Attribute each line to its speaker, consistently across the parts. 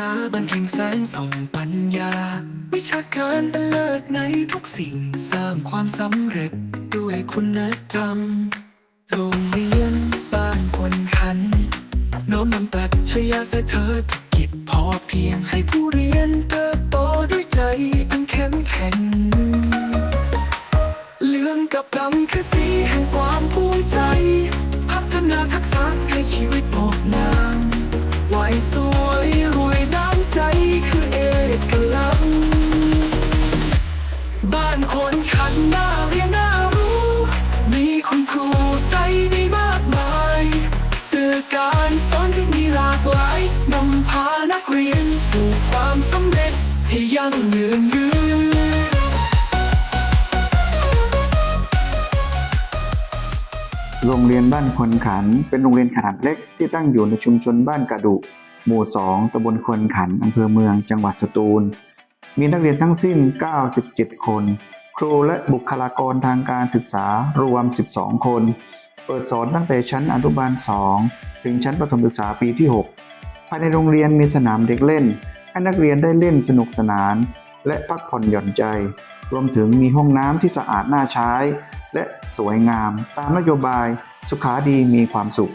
Speaker 1: ถาบันแสงส่องปัญญา วิชาการเป็นเลิศในทุกสิ่งสร้างความสำเร็จด้วยคุณธรรม โรงเรียนบ้านคนขันโน้มนำปรัชญาเสเธอกิจพอเพียงให้ผู้เรียนเติบโตด้วยใจอันเข้มแข็ง ที่ยั่งยืนยืน
Speaker 2: โรงเรียนบ้านควนขัน เป็นโรงเรียนขนาดเล็กที่ตั้งอยู่ในชุมชนบ้านกระดุ หมู่ 2ตำบลควนขันอำเภอเมือง จังหวัดสตูล มีนักเรียนทั้งสิ้น 97 คน ครูและบุคลากรทางการศึกษารวม 12 คน เปิดสอนตั้งแต่ชั้นอนุบาล 2 ถึงชั้นประถมศึกษาปีที่ 6 ภายในโรงเรียนมีสนามเด็กเล่น ให้นักเรียนได้เล่นสนุกสนาน และพักผ่อนหย่อนใจ รวมถึงมีห้องน้ำที่สะอาดน่าใช้ และสวยงาม ตามนโยบายสุขาดีมีความสุข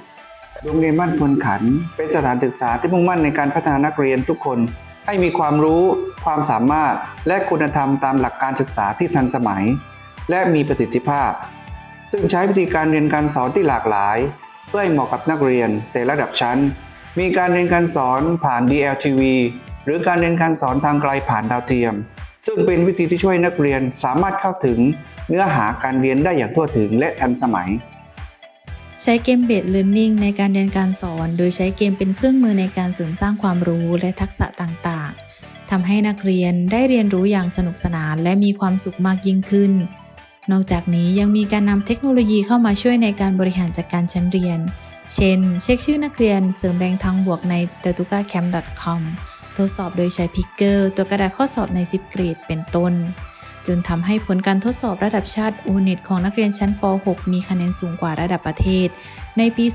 Speaker 2: โรงเรียนบ้านควรขัน เป็นสถานศึกษาที่มุ่งมั่นในการพัฒนานักเรียนทุกคน ให้มีความรู้ ความสามารถ และคุณธรรมตามหลักการศึกษาที่ทันสมัย และมีประสิทธิภาพ ซึ่งใช้วิธีการเรียนการสอนที่หลากหลาย เพื่อให้เหมาะกับนักเรียนแต่ระดับชั้น มีการเรียนการสอนผ่าน DLTV หรือการเรียนการสอนทางไกลผ่านดาวเทียม ซึ่งเป็นวิธีที่ช่วยนักเรียนสามารถเข้าถึงเนื้อหาการเรียนได้อย่างทั่วถึงและทันสมัย
Speaker 3: ใช้เกมเบสเลิร์นนิ่งในการเรียนการสอน โดยใช้เกมเป็นเครื่องมือในการเสริมสร้างความรู้และทักษะต่างๆทำให้นักเรียนได้เรียนรู้อย่างสนุกสนานและมีความสุขมากยิ่งขึ้น นอกจากนี้ยังมีการนำเทคโนโลยีเข้ามาช่วยในการบริหารจัดการชั้นเรียน เช่น เช็คชื่อนักเรียนเสริมแรงทางบวกใน t a t u k a c a m p c o m ดสอบโดยใช้พิกเกอร์ ตัวกระดาษข้อสอบใน 10 เกรดเป็นต้น จนทำให้ผลการทดสอบระดับชาติ u n e t ของนักเรียนชั้นป .6 มีคะแนนสูงกว่าระดับประเทศ ในปี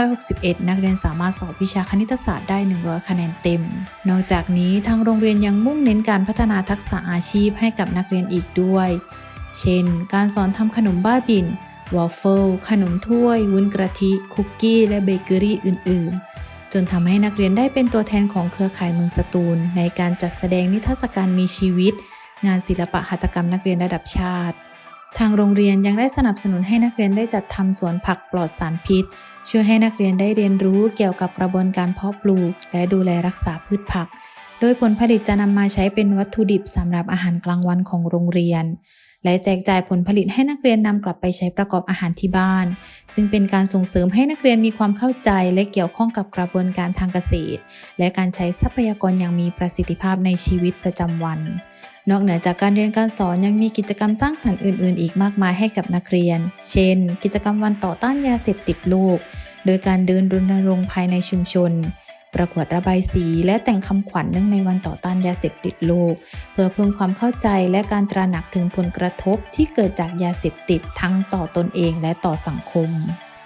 Speaker 3: 2561 นักเรียนสามารถสอบวิชาคณิตศาสตร์ได้ 100 คะแนนเต็ม นอกจากนี้ทางโรงเรียนยังมุ่งเน้นการพัฒนาทักษะอาชีพให้กับนักเรียนอีกด้วย เช่น การสอนทำขนมบ้าบินวอฟเฟิลขนมถ้วย วุ้นกะทิ คุกกี้ และเบเกอรี่อื่น ๆ จนทำให้นักเรียนได้เป็นตัวแทนของเครือข่ายเมืองสตูล ในการจัดแสดงนิทรรศการมีชีวิต งานศิลปะหัตถกรรมนักเรียนระดับชาติ ทางโรงเรียนยังได้สนับสนุนให้นักเรียนได้จัดทำสวนผักปลอดสารพิษ ช่วยให้นักเรียนได้เรียนรู้เกี่ยวกับกระบวนการเพาะปลูก และดูแลรักษาพืชผัก โดยผลผลิตจะนำมาใช้เป็นวัตถุดิบสำหรับอาหารกลางวันของโรงเรียน และแจกจ่ายผลผลิตให้นักเรียนนำกลับไปใช้ประกอบอาหารที่บ้าน ซึ่งเป็นการส่งเสริมให้นักเรียนมีความเข้าใจและเกี่ยวข้องกับกระบวนการทางเกษตร และการใช้ทรัพยากรอย่างมีประสิทธิภาพในชีวิตประจำวัน นอกเหนือจากการเรียนการสอนยังมีกิจกรรมสร้างสรรค์อื่น ๆ อีกมากมายให้กับนักเรียน เช่น กิจกรรมวันต่อต้านยาเสพติดโลก โดยการเดินรณรงค์ภายในชุมชน ประกวดระบายสีและแต่งคำขวัญเนื่องในวันต่อต้านยาเสพติดโลก เพื่อเพิ่มความเข้าใจและการตระหนักถึงผลกระทบที่เกิดจากยาเสพติดทั้งต่อตนเองและต่อสังคม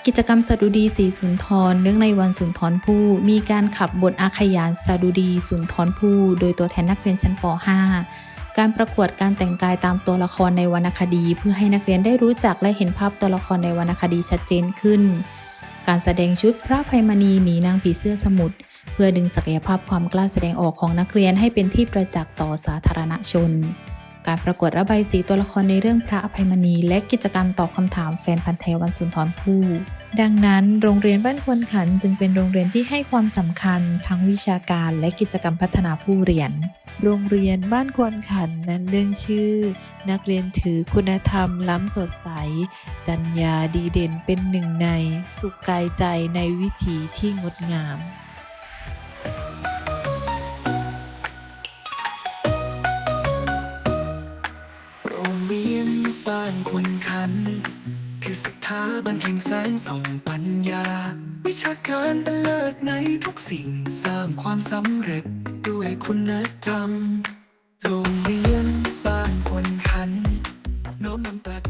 Speaker 3: กิจกรรมสดุดีสีสุนทรเนื่องในวันสุนทรภู่มีการขับบทอาขยานสดุดีสุนทรภู่โดยตัวแทนนักเรียนชั้นป .5 การประกวดการแต่งกายตามตัวละครในวรรณคดี เพื่อให้นักเรียนได้รู้จักและเห็นภาพตัวละครในวรรณคดีชัดเจนขึ้น การแสดงชุดพระภัยมณีหนีนางผีเสื้อสมุทร เพื่อดึงศักยภาพความกล้าแสดงออกของนักเรียนให้เป็นที่ประจักษ์ต่อสาธารณชน การประกวดระบายสีตัวละครในเรื่องพระอภัยมณี และกิจกรรมตอบคำถามแฟนพันธ์แท้วันสุนทรภู่ดังนั้นโรงเรียนบ้านควนขันจึงเป็นโรงเรียนที่ให้ความสำคัญทั้งวิชาการและกิจกรรมพัฒนาผู้เรียน โรงเรียนบ้านควนขันนั้นเรื่องชื่อ นักเรียนถือคุณธรรมล้ำสดใส จัญญาดีเด่นเป็นหนึ่งใน สุขกายใจในวิถีที่งดงาม
Speaker 1: บ้านคุณขัน คือสถาบันแห่งแสงส่องปัญญา วิชาการเป็นเลิศในทุกสิ่งสร้างความสำเร็จด้วยคุณธรรมโรงเรียนบ้านคนขัน โน้มนำปรัช